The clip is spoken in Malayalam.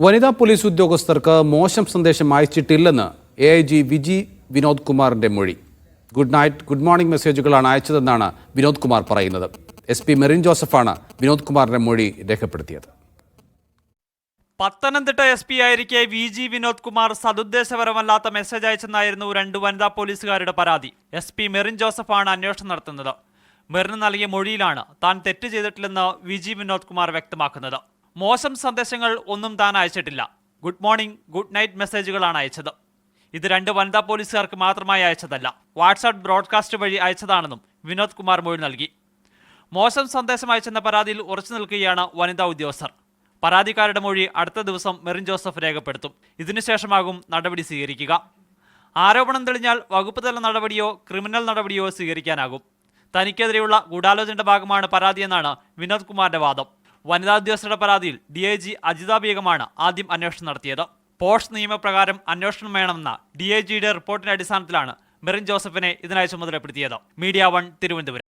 വനിതാ പോലീസ് ഉദ്യോഗസ്ഥർക്ക് മോശം സന്ദേശം അയച്ചിട്ടില്ലെന്ന് A I G VG Vinod കുമാറിന്റെ മൊഴി. ഗുഡ് നൈറ്റ് ഗുഡ് മോർണിംഗ് മെസ്സേജുകളാണ് അയച്ചതെന്നാണ് വിനോദ് കുമാർ പറയുന്നത്. എസ് പി മെറിൻ ജോസഫാണ് വിനോദ് കുമാറിന്റെ മൊഴി രേഖപ്പെടുത്തിയത്. പത്തനംതിട്ട എസ് പി ആയിരിക്കെ വി ജി വിനോദ് കുമാർ സതുദ്ദേശപരമല്ലാത്ത മെസ്സേജ് അയച്ചെന്നായിരുന്നു രണ്ട് വനിതാ പോലീസുകാരുടെ പരാതി. എസ് പി മെറിൻ ജോസഫാണ് അന്വേഷണം നടത്തുന്നത്. മെറിന് നൽകിയ മൊഴിയിലാണ് താൻ തെറ്റ് ചെയ്തിട്ടില്ലെന്ന് വി ജി വിനോദ് കുമാർ വ്യക്തമാക്കുന്നത്. മോശം സന്ദേശങ്ങൾ ഒന്നും താൻ അയച്ചിട്ടില്ല. ഗുഡ് മോർണിംഗ് ഗുഡ് നൈറ്റ് മെസ്സേജുകളാണ് അയച്ചത്. ഇത് രണ്ട് വനിതാ പോലീസുകാർക്ക് മാത്രമായി അയച്ചതല്ല. വാട്സാപ്പ് ബ്രോഡ്കാസ്റ്റ് വഴി അയച്ചതാണെന്നും വിനോദ് കുമാർ മൊഴി നൽകി. മോശം സന്ദേശം അയച്ചെന്ന പരാതിയിൽ ഉറച്ചു നിൽക്കുകയാണ് വനിതാ ഉദ്യോഗസ്ഥർ. പരാതിക്കാരുടെ മൊഴി അടുത്ത ദിവസം മെറിൻ ജോസഫ് രേഖപ്പെടുത്തും. ഇതിനുശേഷമാകും നടപടി സ്വീകരിക്കുക. ആരോപണം തെളിഞ്ഞാൽ വകുപ്പ് തല നടപടിയോ ക്രിമിനൽ നടപടിയോ സ്വീകരിക്കാനാകും. തനിക്കെതിരെയുള്ള ഗൂഢാലോചനയുടെ ഭാഗമാണ് പരാതിയെന്നാണ് വിനോദ് കുമാറിന്റെ വാദം. വനിതാ ഉദ്യോഗസ്ഥരുടെ പരാതിയിൽ ഡി ഐ ജി അജിത ബീഗമാണ് ആദ്യം അന്വേഷണം നടത്തിയത്. പോസ്റ്റ് നിയമപ്രകാരം അന്വേഷണം വേണമെന്ന ഡി ഐ ജിയുടെ റിപ്പോർട്ടിന്റെ അടിസ്ഥാനത്തിലാണ് മെറിൻ ജോസഫിനെ ഇതിനായി ചുമതലപ്പെടുത്തിയത്. Media one Thiruvananthapuram.